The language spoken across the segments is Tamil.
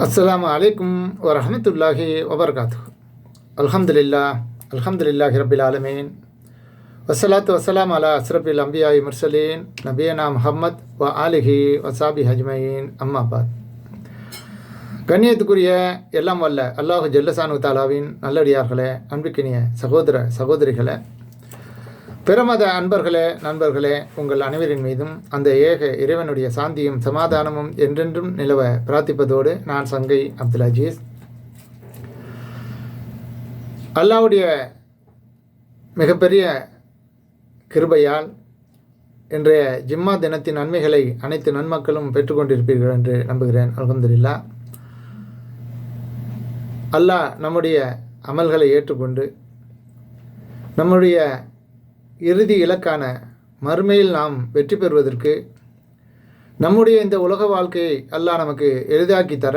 அஸ்லாம் அலைக்கும் வரஹமத்துல்லாஹி வபர்காத்து அல்ஹம்துலில்லா அல்ஹம்துலில்லாஹி ரபில் ஆலமீன். வசலாத்து வசலாம் அலா அஸ்ரபில் அம்பியாய் முர்சலீன் நபியனா முஹம்மத் வ ஆலிஹி வசாபி ஹஜ்மயின் அம்மாபாத் கண்ணியத்துக்குரிய எல்லாம் வல்ல அல்லாஹு ஜல்லசானு தாலாவின் நல்லடியார்களே அன்பிக்கினிய சகோதர சகோதரிகளை பிறமத அன்பர்களே நண்பர்களே உங்கள் அனைவரின் மீதும் அந்த ஏக இறைவனுடைய சாந்தியும் சமாதானமும் என்றென்றும் நிலவ பிரார்த்திப்பதோடு நான் சங்கை அப்துல் அஜீஸ். அல்லாவுடைய மிகப்பெரிய கிருபையால் இன்றைய ஜிம்மா தினத்தின் நன்மைகளை அனைத்து நன்மக்களும் பெற்றுக்கொண்டிருப்பீர்கள் என்று நம்புகிறேன். அலமதுல்லா அல்லாஹ் நம்முடைய அமல்களை ஏற்றுக்கொண்டு நம்முடைய இறுதி இலக்கான மறுமையில் நாம் வெற்றி பெறுவதற்கு நம்முடைய இந்த உலக வாழ்க்கையை அல்லாஹ் நமக்கு எளிதாக்கி தர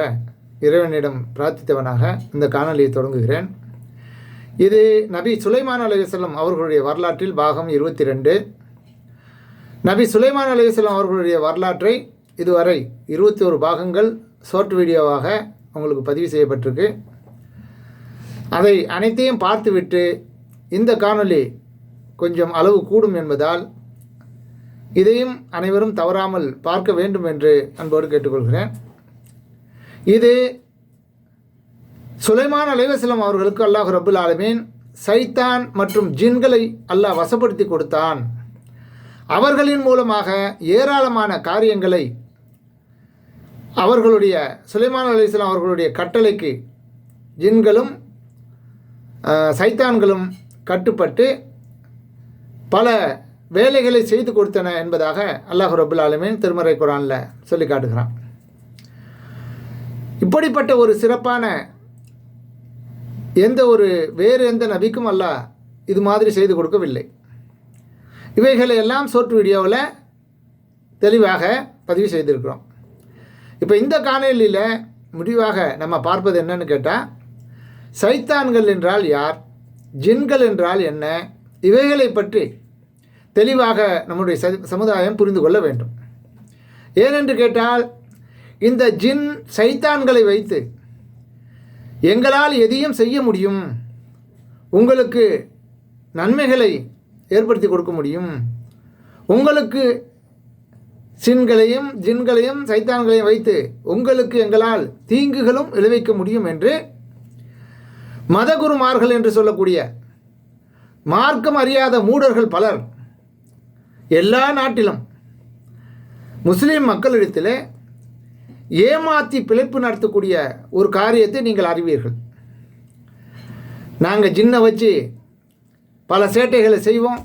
இறைவனிடம் பிரார்த்தித்தவனாக இந்த காணொலியை தொடங்குகிறேன். இது நபி சுலைமான் அலையசல்லம் அவர்களுடைய வரலாற்றில் பாகம் இருபத்தி ரெண்டு நபி சுலைமான் அலையசல்லம் அவர்களுடைய வரலாற்றை இதுவரை இருபத்தி ஒரு பாகங்கள் ஷார்ட் வீடியோவாக உங்களுக்கு பதிவு செய்யப்பட்டிருக்கு. அதை அனைத்தையும் பார்த்துவிட்டு இந்த காணொலி கொஞ்சம் அளவு கூடும் என்பதால் இதையும் அனைவரும் தவறாமல் பார்க்க வேண்டும் என்று அன்போடு கேட்டுக்கொள்கிறேன். இது சுலைமான் அலைவசலம் அவர்களுக்கு அல்லாஹ் ரபுல் ஆலமீன் சைத்தான் மற்றும் ஜின்களை அல்லாஹ் வசப்படுத்தி கொடுத்தான். அவர்களின் மூலமாக ஏராளமான காரியங்களை அவர்களுடைய சுலைமான் அலைவசலம் அவர்களுடைய கட்டளைக்கு ஜின்களும் சைத்தான்களும் கட்டுப்பட்டு பல வேலைகளை செய்து கொடுத்தன என்பதாக அல்லாஹ் ரபுல் ஆலமீன் திருமறை குரானில் சொல்லி காட்டுகிறான். இப்படிப்பட்ட ஒரு சிறப்பான எந்த ஒரு வேறு எந்த நபிக்கும் அல்லாஹ் இது மாதிரி செய்து கொடுக்கவில்லை. இவைகளை எல்லாம் சோற்று வீடியோவில் தெளிவாக பதிவு செய்திருக்கிறோம். இப்போ இந்த காணொலியில் முடிவாக நம்ம பார்ப்பது என்னன்னு கேட்டால் சைத்தான்கள் என்றால் யார்? ஜின்கள் என்றால் என்ன? இவைகளை பற்றி தெளிவாக நம்முடைய சமுதாயம் புரிந்து கொள்ள வேண்டும். ஏனென்று கேட்டால் இந்த ஜின் சைத்தான்களை வைத்து எங்களால் எதையும் செய்ய முடியும் உங்களுக்கு நன்மைகளை ஏற்படுத்தி கொடுக்க முடியும். உங்களுக்கு சின்களையும் ஜின்களையும் சைத்தான்களையும் வைத்து உங்களுக்கு எங்களால் தீங்குகளும் விளைவிக்க முடியும் என்று மதகுருமார்கள் என்று சொல்லக்கூடிய மார்க்கம் அறியாத மூடர்கள் பலர் எல்லா நாட்டிலும் முஸ்லீம் மக்களிடத்தில் ஏமாற்றி பிழைப்பு நடத்தக்கூடிய ஒரு காரியத்தை நீங்கள் அறிவீர்கள். நாங்கள் ஜின்னை வச்சு பல சேட்டைகளை செய்வோம்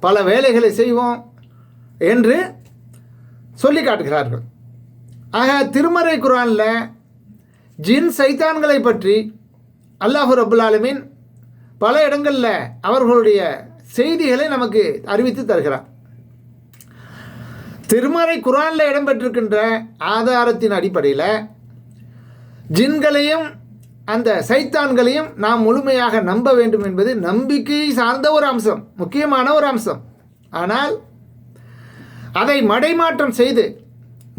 பல வேலைகளை செய்வோம் என்று சொல்லி காட்டுகிறார்கள். ஆக திருமறை குரானில் ஜின் சைத்தான்களை பற்றி அல்லாஹு ரபுல் பல இடங்களில் அவர்களுடைய செய்திகளை நமக்கு அறிவித்து தருகிறார். திருமறை குரானில் இடம்பெற்றிருக்கின்ற ஆதாரத்தின் அடிப்படையில் ஜின்களையும் அந்த சைத்தான்களையும் நாம் முழுமையாக நம்ப வேண்டும் என்பது நம்பிக்கையை சார்ந்த ஒரு அம்சம் முக்கியமான ஒரு அம்சம். ஆனால் அதை மடைமாற்றம் செய்து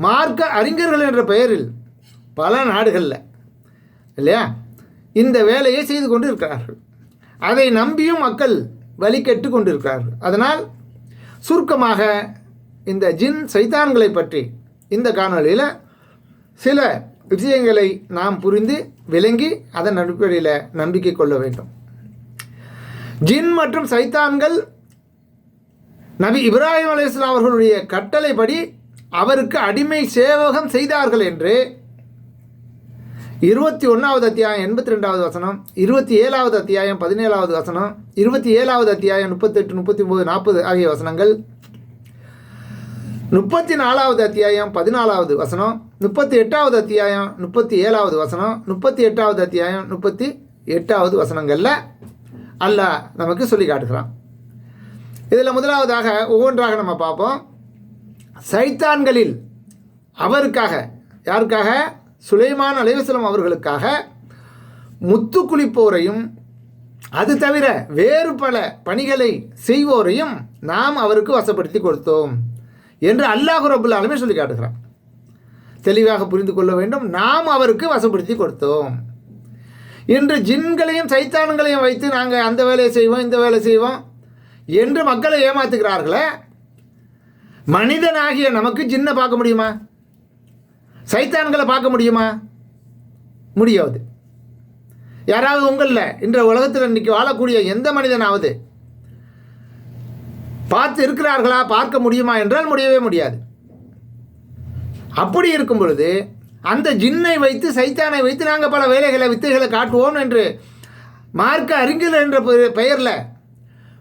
மார்க்க அறிஞர்கள் என்ற பெயரில் பல நாடுகளில் இல்லையா? இந்த வேலையை செய்து கொண்டு இருக்கிறார்கள் அதை நம்பியும் மக்கள் வழிகெட்டு கொண்டிருக்கிறார்கள் அதனால் சுருக்கமாக இந்த ஜின் சைத்தான்களை பற்றி இந்த காணொலியில் சில விஷயங்களை நாம் புரிந்து விளங்கி அதன் அடிப்படையில் நம்பிக்கை கொள்ள வேண்டும். ஜின் மற்றும் சைத்தான்கள் நபி இப்ராஹிம் அலிஸ்லாம் அவர்களுடைய கட்டளைப்படி அவருக்கு அடிமை சேவகம் செய்தார்கள் என்று இருபத்தி ஒன்றாவது அத்தியாயம் எண்பத்தி ரெண்டாவது வசனம் இருபத்தி ஏழாவது அத்தியாயம் பதினேழாவது வசனம் இருபத்தி ஏழாவது அத்தியாயம் முப்பத்தெட்டு முப்பத்தி ஒம்பது நாற்பது ஆகிய வசனங்கள். முப்பத்தி நாலாவது அத்தியாயம் பதினாலாவது வசனம் முப்பத்தி எட்டாவது அத்தியாயம் முப்பத்தி ஏழாவது வசனம் முப்பத்தி எட்டாவது அத்தியாயம் முப்பத்தி எட்டாவது வசனங்களில் அல்ல நமக்கு சொல்லி காட்டுகிறான். இதில் முதலாவதாக ஒவ்வொன்றாக நம்ம பார்ப்போம். சைத்தான்களில் அவருக்காக யாருக்காக? சுலைமான் அலைவசலம் அவர்களுக்காக முத்து குளிப்போரையும் அது தவிர வேறு பல பணிகளை செய்வோரையும் நாம் அவருக்கு வசப்படுத்தி கொடுத்தோம் என்று அல்லாஹு ரபுல் ஆலமே சொல்லி காட்டுகிறான். தெளிவாக புரிந்து கொள்ள வேண்டும் நாம் அவருக்கு வசப்படுத்தி கொடுத்தோம். இன்று ஜின்களையும் சைத்தான்களையும் வைத்து நாங்கள் அந்த வேலையை செய்வோம் இந்த வேலை செய்வோம் என்று மக்களை ஏமாத்துகிறார்களே மனிதனாகிய நமக்கு ஜின்னை பார்க்க முடியுமா? சைத்தான்களை பார்க்க முடியுமா? முடியாது. யாராவது உங்களில் இன்ற உலகத்தில் இன்னைக்கு வாழக்கூடிய எந்த மனிதனாவது பார்த்து இருக்கிறார்களா பார்க்க முடியுமா என்றால் முடியவே முடியாது. அப்படி இருக்கும் பொழுது அந்த ஜின்னை வைத்து சைத்தானை வைத்து நாங்கள் பல வேலைகளை வித்தைகளை காட்டுவோம் என்று மார்க்க அறிஞர் என்ற பெயரில்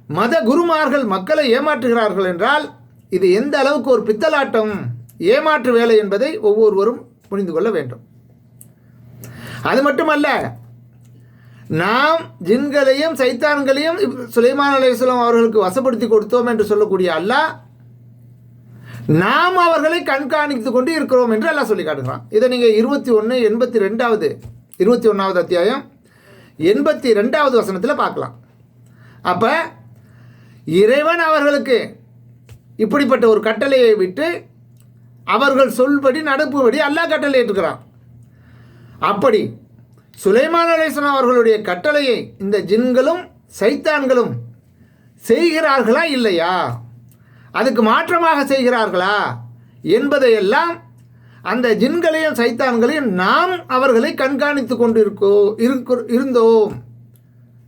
மத குருமார்கள் மக்களை ஏமாற்றுகிறார்கள் என்றால் இது எந்த அளவுக்கு ஒரு பித்தலாட்டம்? ஏமாற்று வேலை என்பதை ஒவ்வொருவரும் புரிந்து கொள்ள வேண்டும். அது மட்டுமல்ல நாம் ஜின்களையும் சைத்தான்களையும் சுலைமான் அலையம் அவர்களுக்கு வசப்படுத்தி கொடுத்தோம் என்று சொல்லக்கூடிய அல்லாஹ் நாம் அவர்களை கண்காணித்து கொண்டு இருக்கிறோம் என்று எல்லாம் சொல்லி காட்டுகிறான். இதை நீங்கள் இருபத்தி ஒன்று எண்பத்தி ரெண்டாவது இருபத்தி ஒன்றாவது அத்தியாயம் எண்பத்தி ரெண்டாவது வசனத்தில் பார்க்கலாம். அப்போ இறைவன் அவர்களுக்கு இப்படிப்பட்ட ஒரு கட்டளையை விட்டு அவர்கள் சொல்படி நடப்புபடி அல்லாஹ் கட்டளை ஏற்றுக்கிறான். அப்படி சுலைமான் அலேசன் அவர்களுடைய கட்டளையை இந்த ஜின்களும் சைத்தான்களும் செய்கிறார்களா இல்லையா? அதுக்கு மாற்றமாக செய்கிறார்களா என்பதையெல்லாம் அந்த ஜின்களையும் சைத்தான்களையும் நாம் அவர்களை கண்காணித்து கொண்டு இருக்கோ இருந்தோம்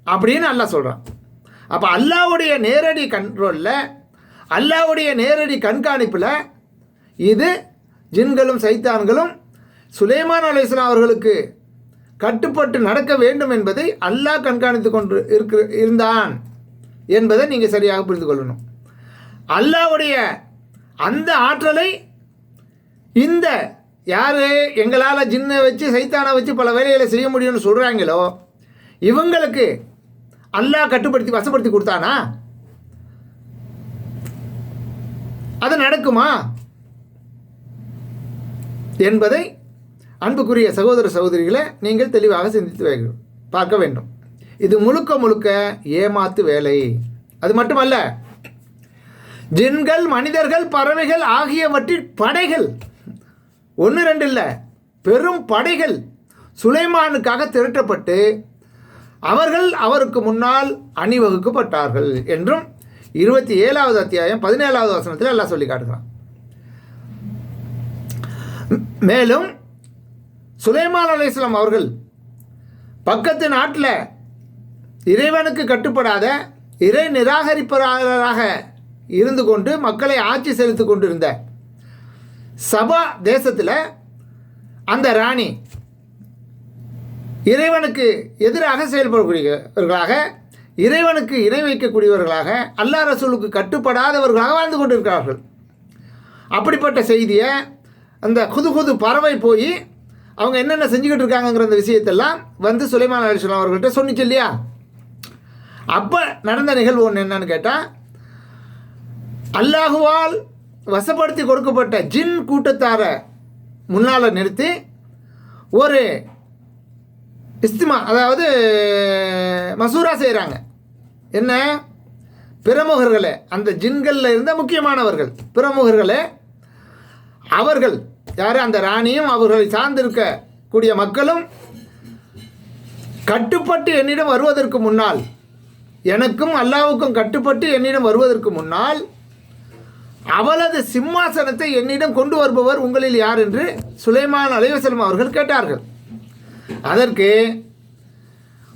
அப்படின்னு அல்லாஹ் சொல்கிறான் அப்போ அல்லாவுடைய நேரடி கண்ட்ரோலில் அல்லாவுடைய நேரடி கண்காணிப்பில் இது ஜின்களும் சைத்தான்களும் சுலைமான் அலிஸ்லாம் அவர்களுக்கு கட்டுப்பட்டு நடக்க வேண்டும் என்பதை அல்லாஹ் கண்காணித்து கொண்டு இருக்க இருந்தான் என்பதை நீங்கள் சரியாக புரிந்து கொள்ளணும். அல்லாவுடைய அந்த ஆற்றலை இந்த யார் எங்களால் ஜின்னை வச்சு சைத்தானை வச்சு பல வேலைகளை செய்ய முடியும்னு சொல்கிறாங்களோ இவங்களுக்கு அல்லாஹ் கட்டுப்படுத்தி வசப்படுத்தி கொடுத்தானா? அது நடக்குமா? என்பதை அன்புக்குரிய சகோதர சகோதரிகளை நீங்கள் தெளிவாக சிந்தித்து பார்க்க வேண்டும். இது முழுக்க முழுக்க ஏமாத்து வேலை. அது மட்டுமல்ல ஜின்கள் மனிதர்கள் பறவைகள் ஆகியவற்றின் படைகள் ஒன்று ரெண்டு இல்லை பெரும் படைகள் சுலைமானுக்காக திரட்டப்பட்டு அவர்கள் அவருக்கு முன்னால் அணிவகுக்கப்பட்டார்கள் என்றும் இருபத்தி ஏழாவது அத்தியாயம் பதினேழாவது வசனத்தில் எல்லாம் சொல்லி காட்டுகிறான். மேலும் சுலைமான் அலைஹிஸ்ஸலாம் அவர்கள் பக்கத்து நாட்டில் இறைவனுக்கு கட்டுப்படாத இறை நிராகரிப்பவராக இருந்து கொண்டு மக்களை ஆட்சி செலுத்தி கொண்டிருந்த சபா தேசத்தில் அந்த ராணி இறைவனுக்கு எதிராக செயல்படக்கூடியவர்களாக இறைவனுக்கு இணை வைக்கக்கூடியவர்களாக அல்லா ரசூலுக்கு கட்டுப்படாதவர்களாக வாழ்ந்து கொண்டிருக்கிறார்கள். அப்படிப்பட்ட செய்தியை அந்த குது குது பறவை போய் அவங்க என்னென்ன செஞ்சுக்கிட்டு இருக்காங்கங்கிற அந்த விஷயத்தெல்லாம் வந்து சுலைமான் அலிஸ்லாம் அவர்கள்ட்ட சொன்னிச்சு இல்லையா? அப்போ நடந்த நிகழ்வு ஒன்று என்னன்னு கேட்டால் அல்லாஹுவால் வசப்படுத்தி கொடுக்கப்பட்ட ஜின் கூட்டத்தாரை முன்னால் நிறுத்தி ஒரு இஸ்திமா அதாவது மசூரா செய்கிறாங்க என்ன? பிரமுகர்களே அந்த ஜின்களில் இருந்த முக்கியமானவர்கள் பிரமுகர்களே அவர்கள் யார்? அந்த ராணியும் அவர்களை சார்ந்திருக்கக்கூடிய மக்களும் கட்டுப்பட்டு என்னிடம் வருவதற்கு முன்னால் எனக்கும் அல்லாவுக்கும் கட்டுப்பட்டு என்னிடம் வருவதற்கு முன்னால் அவளது சிம்மாசனத்தை என்னிடம் கொண்டு வருபவர் உங்களில் யார் என்று சுலைமான் அலைவசலம் அவர்கள் கேட்டார்கள். அதற்கு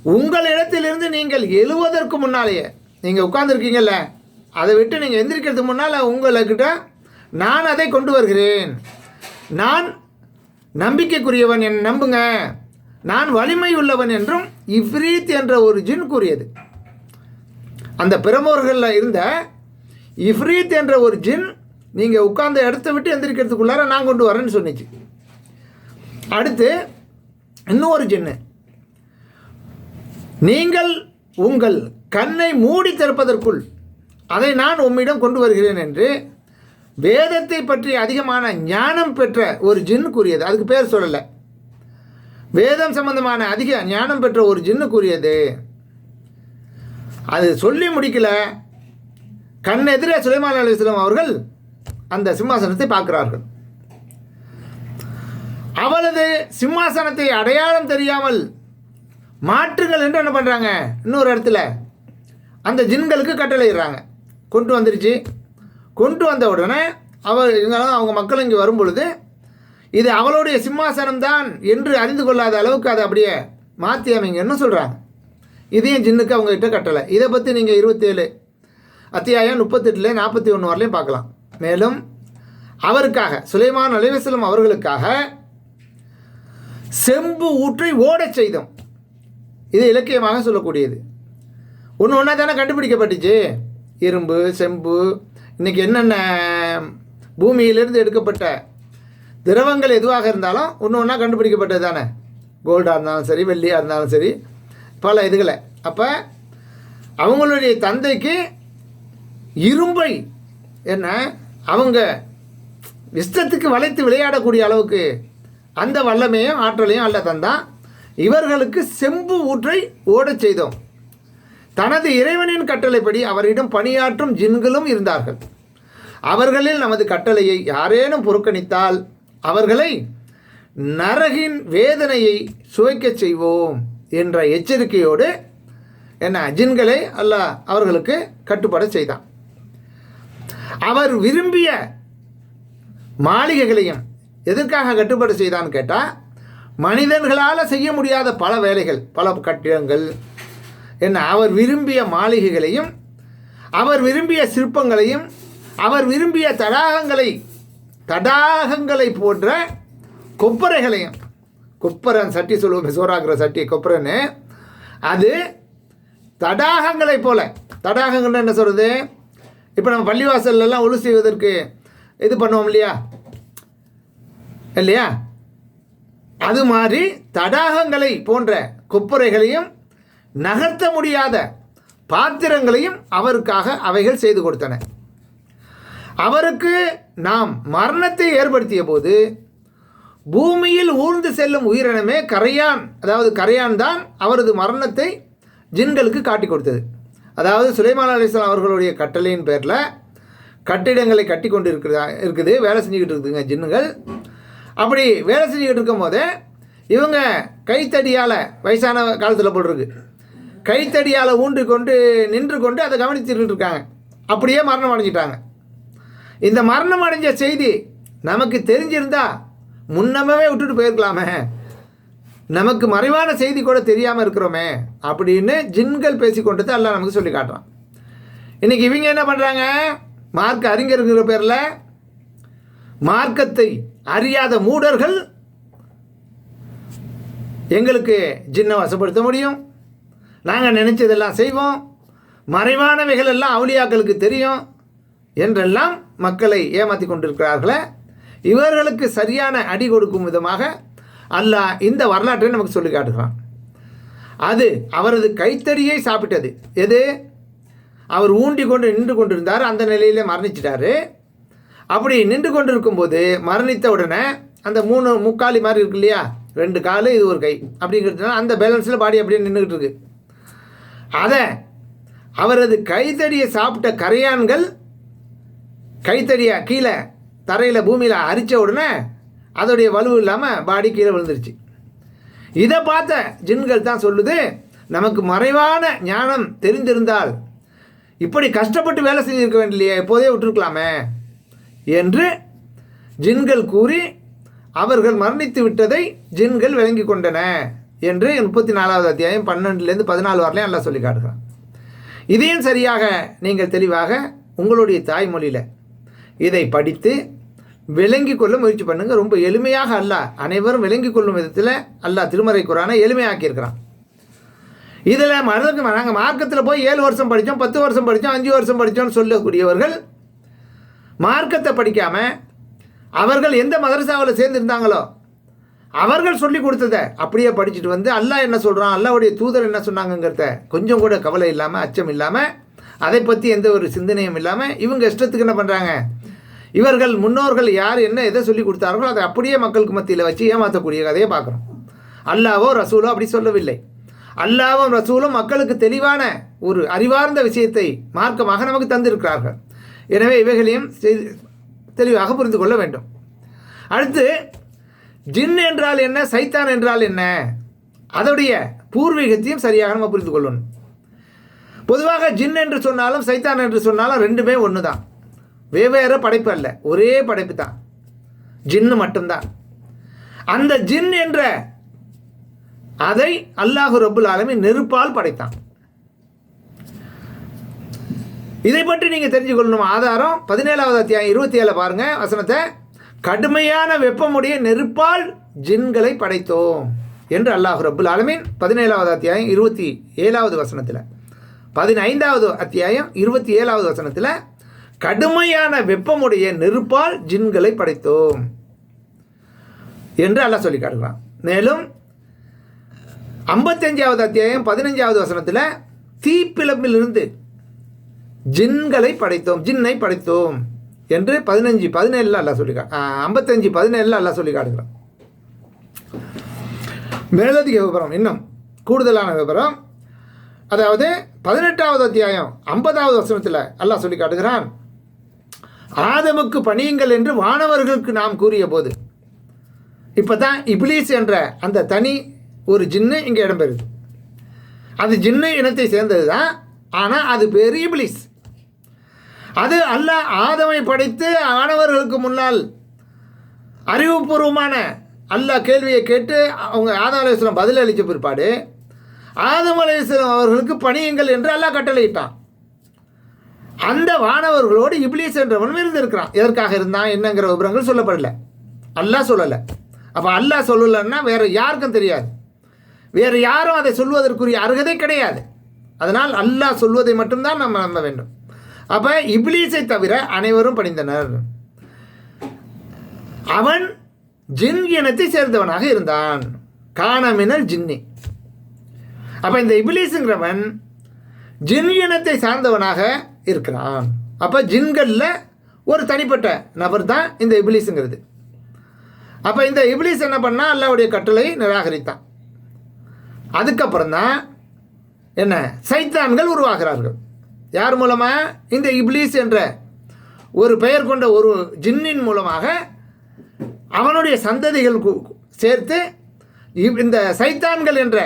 உங்களிடத்திலிருந்து நீங்கள் எழுவதற்கு முன்னாலேயே நீங்கள் உட்கார்ந்துருக்கீங்கல்ல அதை விட்டு நீங்கள் எந்திரிக்கிறதுக்கு முன்னால் உங்கள்கிட்ட நான் அதை கொண்டு வருகிறேன். நான் நம்பிக்கைக்குரியவன் என் நம்புங்க. நான் வலிமை உள்ளவன் என்றும் இஃப்ரீத் என்ற ஒரு ஜின் கூறியது. அந்த பிரமோர்களில் இருந்த இஃப்ரீத் என்ற ஒரு ஜின் நீங்கள் உட்கார்ந்த இடத்த விட்டு எந்திரிக்கிறதுக்குள்ளார நான் கொண்டு வரேன்னு சொன்னிச்சு. அடுத்து இன்னும் ஒரு ஜின்னு நீங்கள் உங்கள் கண்ணை மூடி திறப்பதற்குள் அதை நான் உம்மிடம் கொண்டு வருகிறேன் என்று வேதத்தை பற்றி அதிகமான ஞானம் பெற்ற ஒரு ஜின்னு கூறியது. அதுக்கு பேர் சொல்லலை. வேதம் சம்பந்தமான அதிக ஞானம் பெற்ற ஒரு ஜின்னு கூறியது. அது சொல்லி முடிக்கல. கண் எதிரே சுலைமான் அலிஸ்லாம் அவர்கள் அந்த சிம்மாசனத்தை பார்க்கிறார்கள். அவளது சிம்மாசனத்தை அடையாளம் தெரியாமல் மாற்றுங்கள் என்று என்ன பண்ணுறாங்க இன்னொரு இடத்துல அந்த ஜின்களுக்கு கட்டளையிடுறாங்க. கொண்டு வந்துருச்சு. கொண்டு வந்த உடனே அவர் இருந்தாலும் அவங்க மக்கள் இங்கே வரும் பொழுது இது அவளுடைய சிம்மாசனம் தான் என்று அறிந்து கொள்ளாத அளவுக்கு அதை அப்படியே மாற்றி அமைங்கன்னு சொல்கிறாங்க இதையும் ஜின்னுக்கு அவங்ககிட்ட கட்டலை. இதை பற்றி நீங்கள் இருபத்தேழு அத்தியாயம் முப்பத்தெட்டுல நாற்பத்தி ஒன்று வரலையும் பார்க்கலாம். மேலும் அவருக்காக சுலைமான் அலைவசலம் அவர்களுக்காக செம்பு ஊற்றை ஓடச் செய்தோம். இது இலக்கியமாக சொல்லக்கூடியது. ஒன்று ஒன்றா தானே கண்டுபிடிக்கப்பட்டுச்சு? இரும்பு செம்பு இன்றைக்கி என்னென்ன பூமியிலிருந்து எடுக்கப்பட்ட திரவங்கள் எதுவாக இருந்தாலும் ஒன்று ஒன்றா கண்டுபிடிக்கப்பட்டது தானே? கோல்டாக இருந்தாலும் சரி வெள்ளியாக இருந்தாலும் சரி பல இதுகளை. அப்போ அவங்களுடைய தந்தைக்கு இரும்பை என்ன அவங்க இஷ்டத்துக்கு வளைத்து விளையாடக்கூடிய அளவுக்கு அந்த வல்லமையும் ஆற்றலையும் அல்ல தந்தான். இவர்களுக்கு செம்பு ஊற்றை ஓடச் செய்தோம். தனது இறைவனின் கட்டளைப்படி அவரிடம் பணியாற்றும் ஜின்களும் இருந்தார்கள். அவர்களில் நமது கட்டளையை யாரேனும் புறக்கணித்தால் அவர்களை நரகின் வேதனையை சுவைக்கச் செய்வோம் என்ற எச்சரிக்கையோடு என்ன ஜின்களை அல்லாஹ் அவர்களுக்கு கட்டுப்பட செய்தான். அவர் விரும்பிய மாளிகைகளையும் எதற்காக கட்டுப்பாடு செய்தான்னு கேட்டால் மனிதர்களால் செய்ய முடியாத பல வேலைகள் பல கட்டிடங்கள் என்ன? அவர் விரும்பிய மாளிகைகளையும் அவர் விரும்பிய சிற்பங்களையும் அவர் விரும்பிய தடாகங்களை தடாகங்களை போன்ற கொப்பரைகளையும் கொப்பரன் சட்டி சொல்லுவோம் சோறாக்குற சட்டி கொப்பரன்னு அது தடாகங்களைப் போல. தடாகங்கள்னு என்ன சொல்கிறது இப்போ நம்ம பள்ளிவாசல்லாம் ஒழு செய்வதற்கு இது பண்ணுவோம் இல்லையா? இல்லையா? அது மாதிரி தடாகங்களை போன்ற கொப்புரைகளையும் நகர்த்த முடியாத பாத்திரங்களையும் அவருக்காக அவைகள் செய்து கொடுத்தன. அவருக்கு நாம் மரணத்தை ஏற்படுத்திய போது பூமியில் ஊர்ந்து செல்லும் உயிரினமே கரையான் அதாவது கரையான் தான் அவரது மரணத்தை ஜின்களுக்கு காட்டி கொடுத்தது. அதாவது சுலைமான் அலிஸ்லாம் அவர்களுடைய கட்டளையின் பேரில் கட்டிடங்களை கட்டி கொண்டு இருக்கிறதா இருக்குது வேலை செஞ்சுக்கிட்டு இருக்குதுங்க ஜின்னுகள். அப்படி வேலை செஞ்சுக்கிட்டு இருக்கும் போதே இவங்க கைத்தடியால் வயசான காலத்தில் போட்டிருக்கு கைத்தடியால் ஊண்டு கொண்டு நின்று கொண்டு அதை கவனிச்சுட்டு இருக்காங்க அப்படியே மரணம் அடைஞ்சிட்டாங்க. இந்த மரணம் அடைஞ்ச செய்தி நமக்கு தெரிஞ்சிருந்தா முன்னமே விட்டுட்டு போயிருக்கலாமே. நமக்கு மறைவான செய்தி கூட தெரியாமல் இருக்கிறோமே அப்படின்னு ஜின்கள் பேசி கொண்டது எல்லாம் நமக்கு சொல்லி காட்டுறான். இன்றைக்கி இவங்க என்ன பண்ணுறாங்க மார்க்க அறிஞருங்கிற பேரில் மார்க்கத்தை அறியாத மூடர்கள் எங்களுக்கு ஜின்னை வசப்படுத்த முடியும். நாங்கள் நினச்சதெல்லாம் செய்வோம். மறைவானவைகள் எல்லாம் அவுளியாக்களுக்கு தெரியும். என்றெல்லாம் மக்களை ஏமாற்றி கொண்டிருக்கிறார்களே. இவர்களுக்கு சரியான அடி கொடுக்கும் விதமாக அல்லாஹ் இந்த வரலாற்றை நமக்கு சொல்லி காட்டுகிறான். அது அவரது கைத்தடியை சாப்பிட்டது. எது? அவர் ஊண்டி கொண்டு நின்று கொண்டிருந்தார். அந்த நிலையிலே மரணிச்சிட்டாரு. அப்படி நின்று கொண்டிருக்கும் போது மரணித்த உடனே அந்த மூணு முக்காலி மாதிரி இருக்கு இல்லையா? ரெண்டு காலு இது ஒரு கை. அப்படிங்கிறதுனால அந்த பேலன்ஸில் பாடி அப்படியே நின்றுக்கிட்டு இருக்கு. அதை அவரது கைத்தடியை சாப்பிட்ட கரையான்கள் கைத்தடியை கீழே தரையில் பூமியில் அரித்த உடனே அதோடைய வலுவு இல்லாமல் பாடி கீழே விழுந்துருச்சு. இதை பார்த்த ஜின்கள் தான் சொல்லுது நமக்கு மறைவான ஞானம் தெரிந்திருந்தால் இப்படி கஷ்டப்பட்டு வேலை செஞ்சுருக்க வேண்டிய எப்போதே விட்டுருக்கலாமே என்று ஜின்கள் கூறி அவர்கள் மரணித்து விட்டதை ஜின்கள் விளங்கி கொண்டன. என்று முப்பத்தி நாலாவது அத்தியாயம் பன்னெண்டுலேருந்து பதினாலு வரலையும் நல்லா சொல்லி காட்டுகிறான். இதையும் சரியாக நீங்கள் தெளிவாக உங்களுடைய தாய்மொழியில் இதை படித்து விளங்கி கொள்ள முயற்சி பண்ணுங்கள் ரொம்ப எளிமையாக அல்ல அனைவரும் விளங்கி கொள்ளும் விதத்தில் அல்லா திருமறை குரானை எளிமையாக்கியிருக்கிறான். இதில் மருந்து நாங்கள் மார்க்கத்தில் போய் ஏழு வருஷம் படித்தோம் பத்து வருஷம் படித்தோம் அஞ்சு வருஷம் படித்தோம்னு சொல்லக்கூடியவர்கள் மார்க்கத்தை படிக்காமல் அவர்கள் எந்த மதரசாவில் சேர்ந்துருந்தாங்களோ அவர்கள் சொல்லி கொடுத்ததை அப்படியே படிச்சுட்டு வந்து அல்லாஹ் என்ன சொல்கிறான் அல்லாவுடைய தூதர் என்ன சொன்னாங்கங்கிறத கொஞ்சம் கூட கவலை இல்லாமல் அச்சம் இல்லாமல் அதை பற்றி எந்த ஒரு சிந்தனையும் இல்லாமல் இவங்க இஷ்டத்துக்கு என்ன பண்ணுறாங்க இவர்கள் முன்னோர்கள் யார் என்ன எதை சொல்லி கொடுத்தார்களோ அதை அப்படியே மக்களுக்கு மத்தியில் வச்சு ஏமாற்றக்கூடிய கதையை பார்க்குறோம். அல்லாவோ ரசூலோ அப்படி சொல்லவில்லை. அல்லாவும் ரசூலும் மக்களுக்கு தெளிவான ஒரு அறிவார்ந்த விஷயத்தை மார்க்கமாக நமக்கு தந்திருக்கிறார்கள். எனவே இவைகளையும் தெளிவாக புரிந்து கொள்ள வேண்டும். அடுத்து ஜின் என்றால் என்ன? சைத்தான் என்றால் என்ன? அதோடைய பூர்வீகத்தையும் சரியாக நம்ம புரிந்து கொள்ளணும். பொதுவாக ஜின் என்று சொன்னாலும் சைத்தான் என்று சொன்னாலும் ரெண்டுமே ஒன்று தான் வெவ்வேறு படைப்பு அல்ல. ஒரே படைப்பு தான். ஜின்னு மட்டும்தான். அந்த ஜின் என்ற அதை அல்லாஹு ரபுல் ஆலமி நெருப்பால் படைத்தான். இதை பற்றி நீங்கள் தெரிஞ்சுக்கொள்ளணும் ஆதாரம் பதினேழாவது அத்தியாயம் இருபத்தி ஏழு பாருங்கள் வசனத்தை. கடுமையான வெப்பமுடைய நெருப்பால் ஜின்களை படைத்தோம் என்று அல்லாஹ் ரபுல் ஆலமீன் பதினேழாவது அத்தியாயம் இருபத்தி ஏழாவது வசனத்தில் பதினைந்தாவது அத்தியாயம் இருபத்தி ஏழாவது வசனத்தில் கடுமையான வெப்பமுடைய நெருப்பால் ஜின்களை படைத்தோம் என்று அல்லாஹ் சொல்லி காட்டுகிறான். மேலும் ஐம்பத்தஞ்சாவது அத்தியாயம் பதினஞ்சாவது வசனத்தில் தீப்பிழம்பிலிருந்து ஜின்களை படைத்தோம் ஜின்னை படைத்தோம். என்று பதினஞ்சு பதினேழில் அல்ல சொல்லி ஐம்பத்தஞ்சு பதினேழில் அல்ல சொல்லி காட்டுகிறான். மேலதிக விவரம் இன்னும் கூடுதலான விவரம் அதாவது பதினெட்டாவது அத்தியாயம் ஐம்பதாவது வசனத்தில் அல்லாஹ் சொல்லி காட்டுகிறான். ஆதமுக்கு பணியுங்கள் என்று வானவர்களுக்கு நாம் கூறிய போது இப்போ தான் இப்லீஸ் என்ற அந்த தனி ஒரு ஜின்னு இங்கே இடம்பெறுது. அது ஜின்னு இனத்தை சேர்ந்தது தான் ஆனால் அது பேர் இப்லீஸ். அது அல்லாஹ் ஆதமை படைத்து ஆடவர்களுக்கு முன்னால் அறிவுபூர்வமான அல்லாஹ் கேள்வியை கேட்டு அவங்க ஆதம் அலையம் பதில் அளித்த பிற்பாடு ஆதம் அலையம் அவர்களுக்கு பணியுங்கள் என்று அல்லாஹ் கட்டளையிட்டான். அந்த வானவர்களோடு இப்லீஸ் என்றவன் இருந்திருக்கிறான். எதற்காக இருந்தான்? என்னங்கிற விவரங்கள் சொல்லப்படல. அல்லாஹ் சொல்லலை. அப்போ அல்லாஹ் சொல்லலைன்னா வேறு யாருக்கும் தெரியாது. வேறு யாரும் அதை சொல்வதற்குரிய அருகதை கிடையாது. அதனால் அல்லாஹ் சொல்வதை மட்டும்தான் நம்ம நம்ப வேண்டும். அப்போ இப்லீஸை தவிர அனைவரும் பணிந்தனர் அவன் ஜின் இனத்தை சேர்ந்தவனாக இருந்தான். காணமினர் ஜின்னி. அப்போ இந்த இப்லீஸுங்கிறவன் ஜின் இனத்தை சார்ந்தவனாக இருக்கிறான். அப்போ ஜின்களில் ஒரு தனிப்பட்ட நபர் தான் இந்த இப்லீஸுங்கிறது. அப்போ இந்த இபிலிஸ் என்ன பண்ணால் அல்லாவுடைய கட்டளை நிராகரித்தான். அதுக்கப்புறம் தான் என்ன? சைத்தான்கள் உருவாகிறார்கள். யார் மூலமாக இந்த இப்லீஸ் என்ற ஒரு பெயர் கொண்ட ஒரு ஜின்னின் மூலமாக அவனுடைய சந்ததிகள் கு- சேர்த்து இந்த சைத்தான்கள் என்ற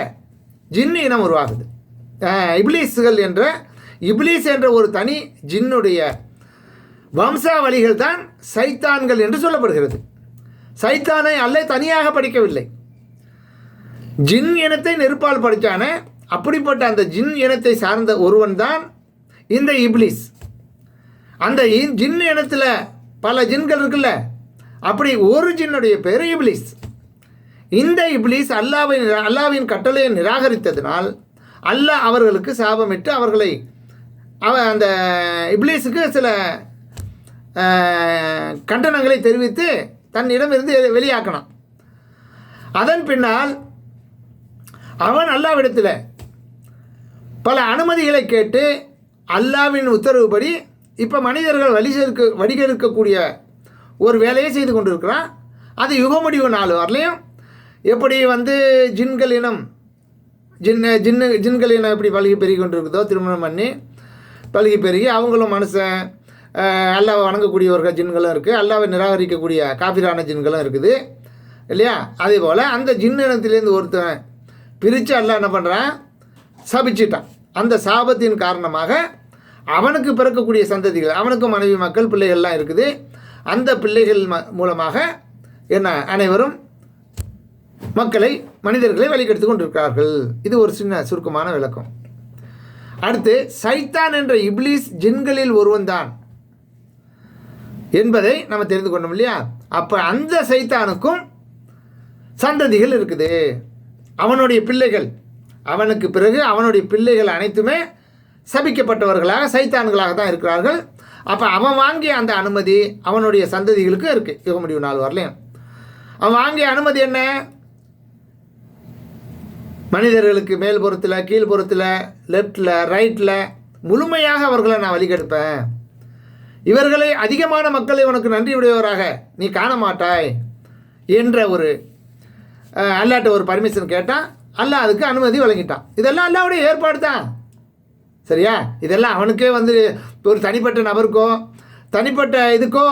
ஜின்னு இனம் உருவாகுது. இப்லீஸ்கள் என்ற இப்லீஸ் என்ற ஒரு தனி ஜின்னுடைய வம்சாவளிகள் தான் சைத்தான்கள் என்று சொல்லப்படுகிறது. சைத்தானை அல்ல தனியாக படிக்கவில்லை. ஜின் இனத்தை நெருப்பால் படித்தான அப்படிப்பட்ட அந்த ஜின் இனத்தை சார்ந்த ஒருவன் தான் இந்த இப்லீஸ். அந்த ஜின் இனத்தில் பல ஜின்கள் இருக்குல்ல அப்படி ஒரு ஜின்னுடைய பேர் இப்ளிஸ் இந்த இப்லீஸ் அல்லாவின் அல்லாவின் கட்டளையை நிராகரித்ததினால் அல்லாஹ் அவர்களுக்கு சாபமிட்டு அவர்களை அவ அந்த இப்லீஸுக்கு சில கண்டனங்களை தெரிவித்து தன்னிடமிருந்து வெளியாக்கணும் அதன் பின்னால் அவன் அல்லாவிடத்தில் பல அனுமதிகளை கேட்டு அல்லாவின் உத்தரவுப்படி இப்போ மனிதர்கள் வழி சேர்க்க வடிகெடுக்கக்கூடிய ஒரு வேலையை செய்து கொண்டிருக்கிறான். அது யுகமுடிவு நாள் வரலையும். எப்படி வந்து ஜின்கள் இனம் ஜின்ன ஜின்னு ஜின்கள் இனம் எப்படி பழகி பெருகி கொண்டிருக்குதோ திருமணம் பண்ணி பழகி பெருகி அவங்களும் மனுஷன் அஹ், அல்லாவை வணங்கக்கூடியவர்கள் ஜின்களும் இருக்குது அல்லாவை நிராகரிக்கக்கூடிய காபிரான ஜின்களும் இருக்குது. இல்லையா? அதே போல் அந்த ஜின் இனத்திலேருந்து ஒருத்தன் பிரித்து அல்லாஹ் என்ன பண்ணுறான் சபிச்சிட்டான். அந்த சாபத்தின் காரணமாக அவனுக்கு பிறக்கக்கூடிய சந்ததிகள் அவனுக்கு மனைவி மக்கள் பிள்ளைகள்லாம் இருக்குது. அந்த பிள்ளைகள் ம- மூலமாக என்ன அனைவரும் மக்களை மனிதர்களை வழிகெடுத்து கொண்டிருக்கிறார்கள். இது ஒரு சின்ன சுருக்கமான விளக்கம். அடுத்து சைத்தான் என்ற இப்லீஸ் ஜின்களில் ஒருவன் தான் என்பதை நம்ம தெரிந்து கொண்டோம் இல்லையா? அப்போ அந்த சைத்தானுக்கும் சந்ததிகள் இருக்குது. அவனுடைய பிள்ளைகள் அவனுக்கு பிறகு அவனுடைய பிள்ளைகள் அனைத்துமே சபிக்கப்பட்டவர்களாக சைத்தான்களாக தான் இருக்கிறார்கள். அப்போ அவன் வாங்கிய அந்த அனுமதி அவனுடைய சந்ததிகளுக்கு இருக்குது யுக முடிவு நாள் வரலையும். அவன் வாங்கிய அனுமதி என்ன? மனிதர்களுக்கு மேல்புறத்தில் கீழ்புறத்தில் லெஃப்டில் ரைட்டில் முழுமையாக அவர்களை நான் வழிகெடுப்பேன். இவர்களை அதிகமான மக்களை உனக்கு நன்றியுடையவராக நீ காண மாட்டாய் என்ற ஒரு அல்லாட்ட ஒரு பர்மிஷன் கேட்டால் அல்லாஹ் அதுக்கு அனுமதி வழங்கிட்டான். இதெல்லாம் அல்லாவுடைய ஏற்பாடு தான். சரியா? இதெல்லாம் அவனுக்கே வந்து ஒரு தனிப்பட்ட நபருக்கோ தனிப்பட்ட இதுக்கோ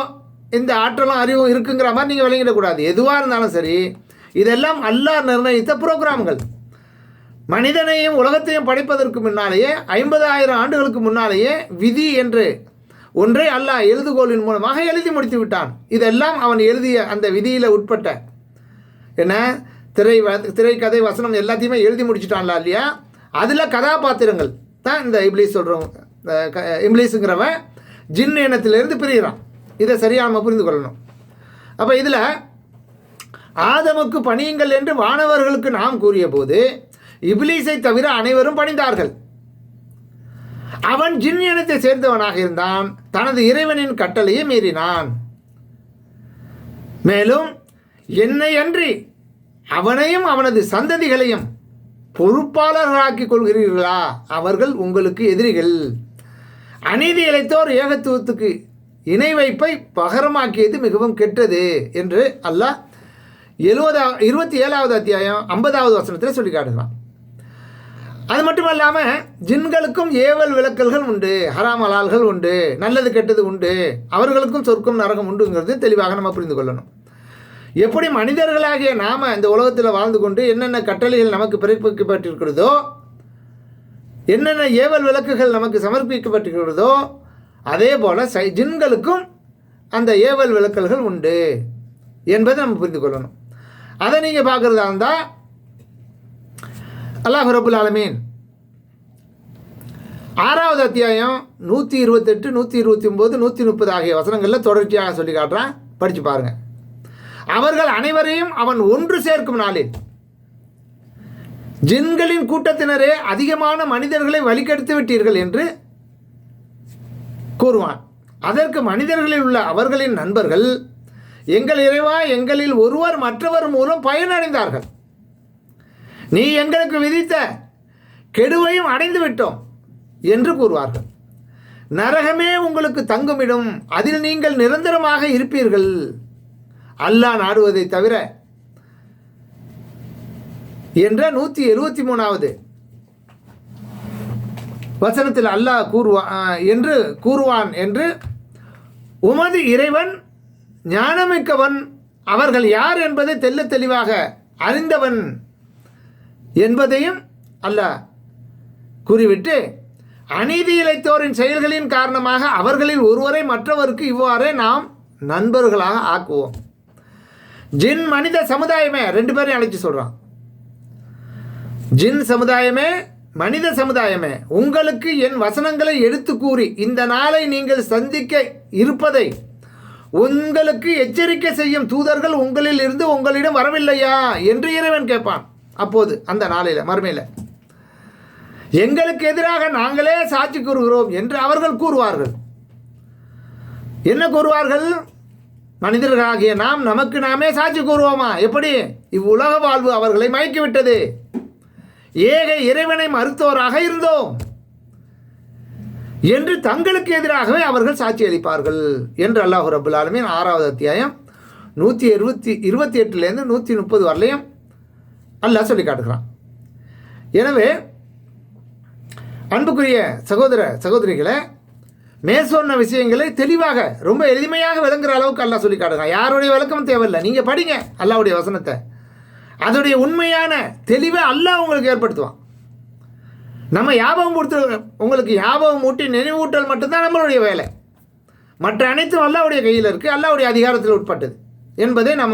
இந்த ஆற்றலும் அறிவும் இருக்குங்கிற மாதிரி நீங்கள் விளங்கிடக்கூடாது. எதுவாக இருந்தாலும் சரி இதெல்லாம் அல்லாஹ் நிர்ணயித்த புரோகிராம்கள். மனிதனையும் உலகத்தையும் படைப்பதற்கு முன்னாலேயே ஐம்பதாயிரம் ஆண்டுகளுக்கு முன்னாலேயே விதி என்று ஒன்றை அல்லாஹ் எழுதுகோலின் மூலமாக எழுதி முடித்து விட்டான். இதெல்லாம் அவன் எழுதிய அந்த விதியில் உட்பட்ட என்ன? திரை வ- திரைக்கதை வசனம் எல்லாத்தையுமே எழுதி முடிச்சிட்டான்ல இல்லையா? அதில் கதாபாத்திரங்கள் தான் இந்த இப்ளீஸ் சொல்கிறோம் இப்ளீஸுங்கிறவன் ஜின் இனத்திலிருந்து பிரிகிறான் இதை சரியாக நம்ம புரிந்து கொள்ளணும். அப்போ இதில் ஆதமுக்கு பணியுங்கள் என்று வானவர்களுக்கு நாம் கூறிய போது இப்லீஸை தவிர அனைவரும் பணிந்தார்கள். அவன் ஜின் இனத்தை சேர்ந்தவனாக இருந்தான். தனது இறைவனின் கட்டளையை மீறினான். மேலும் என்னை அன்றி அவனையும் அவனது சந்ததிகளையும் பொறுப்பாளர்களாக்கிக் கொள்கிறீர்களா? அவர்கள் உங்களுக்கு எதிரிகள். அநீதி இழைத்தோர் ஏகத்துவத்துக்கு இணை வைப்பை பகரமாக்கியது மிகவும் கெட்டது என்று அல்லாஹ் எழுபதா இருபத்தி ஏழாவது அத்தியாயம் ஐம்பதாவது வசனத்தில் சொல்லி காட்டுகிறான். அது மட்டும் இல்லாமல் ஜின்களுக்கும் ஏவல் விளக்கல்கள் உண்டு ஹராம் அலால்கள் உண்டு நல்லது கெட்டது உண்டு அவர்களுக்கும் சொர்க்கம் நரகம் உண்டுங்கிறது தெளிவாக நம்ம புரிந்து கொள்ளணும். எப்படி மனிதர்களாகிய நாம் இந்த உலகத்தில் வாழ்ந்து கொண்டு என்னென்ன கட்டளைகள் நமக்கு பிறப்பிக்கப்பட்டிருக்கிறதோ என்னென்ன ஏவல் விளக்குகள் நமக்கு சமர்ப்பிக்கப்பட்டிருக்கிறதோ அதே போல் சை ஜின்களுக்கும் அந்த ஏவல் விளக்கல்கள் உண்டு என்பதை நம்ம புரிந்து கொள்ளணும். அதை நீங்கள் பார்க்குறதா இருந்தால் அல்லாஹ் ரபுல் ஆலமீன் ஆறாவது அத்தியாயம் நூற்றி இருபத்தெட்டு நூற்றி இருபத்தி ஒம்பது நூற்றி முப்பது ஆகிய வசனங்களில் தொடர்ச்சியாக சொல்லி காட்டுறான். படித்து பாருங்கள் அவர்கள் அனைவரையும் அவன் ஒன்று சேர்க்கும் நாளில். ஜின்களின் கூட்டத்தினரே அதிகமான மனிதர்களை வழிகெடுத்து விட்டீர்கள் என்று கூறுவான். அதற்கு மனிதர்களில் உள்ள அவர்களின் நண்பர்கள் எங்கள் இறைவா எங்களில் ஒருவர் மற்றவர் மூலம் பயனடைந்தார்கள். நீ எங்களுக்கு விதித்த கெடுவையும் அடைந்து விட்டோம் என்று கூறுவார்கள். நரகமே உங்களுக்கு தங்குமிடும். அதில் நீங்கள் நிரந்தரமாக இருப்பீர்கள். அல்லாஹ் நாடுவதை தவிர. என்ற நூற்றி எழுபத்தி மூணாவது. வசனத்தில் அல்லாஹ் கூறுவான் என்று கூறுவான் என்று உமது இறைவன் ஞானமிக்கவன் அவர்கள் யார் என்பதை தெல்ல தெளிவாக அறிந்தவன் என்பதையும் அல்லாஹ் கூறிவிட்டு அநீதி இழைத்தோரின் செயல்களின் காரணமாக அவர்களில் ஒருவரை மற்றவருக்கு இவ்வாறே நாம் நண்பர்களாக ஆக்குவோம். ஜின் மனித சமுதாயமே ரெண்டு பேரையும் அழைச்சி சொல்கிறான் ஜின் சமுதாயமே மனித சமுதாயமே உங்களுக்கு என் வசனங்களை எடுத்து கூறி இந்த நாளை நீங்கள் சந்திக்க இருப்பதை உங்களுக்கு எச்சரிக்கை செய்யும் தூதர்கள் உங்களில் இருந்து உங்களிடம் வரவில்லையா? என்று இறைவன் கேட்பான். அப்போது அந்த நாளையில் மறுமையில் எங்களுக்கு எதிராக நாங்களே சாட்சி கூறுகிறோம் என்று அவர்கள் கூறுவார்கள். என்ன கூறுவார்கள்? மனிதர்களாகிய நாம் நமக்கு நாமே சாட்சி கூறுவோமா? எப்படி? இவ்வுலக வாழ்வு அவர்களை மயக்கிவிட்டது. ஏக இறைவனை மறுத்தோராக இருந்தோம். என்று தங்களுக்கு எதிராகவே அவர்கள் சாட்சி அளிப்பார்கள் என்று அல்லாஹு ரபுல் ஆலமின் ஆறாவது அத்தியாயம் நூற்றி இருபத்தி இருபத்தி எட்டுலேருந்து நூற்றி முப்பது வரலையும் அல்லாஹ் சொல்லி காட்டுகிறான். எனவே அன்புக்குரிய சகோதர சகோதரிகளை மேற்சொன்ன விஷயங்களை தெளிவாக ரொம்ப எளிமையாக விளங்குற அளவுக்கு அல்லா சொல்லி காட்டுறான். யாருடைய விளக்கமும் தேவையில்லை. நீங்கள் படிங்க அல்லாவுடைய வசனத்தை. அதோடைய உண்மையான தெளிவை அல்லாஹ் உங்களுக்கு ஏற்படுத்துவான். நம்ம ஞாபகம் கொடுத்து உங்களுக்கு ஞாபகம் ஊட்டி நினைவூட்டல் மட்டும்தான் நம்மளுடைய வேலை. மற்ற அனைத்தும் அல்லாவுடைய கையில் இருக்குது அல்லாவுடைய அதிகாரத்தில் உட்பட்டது என்பதை நம்ம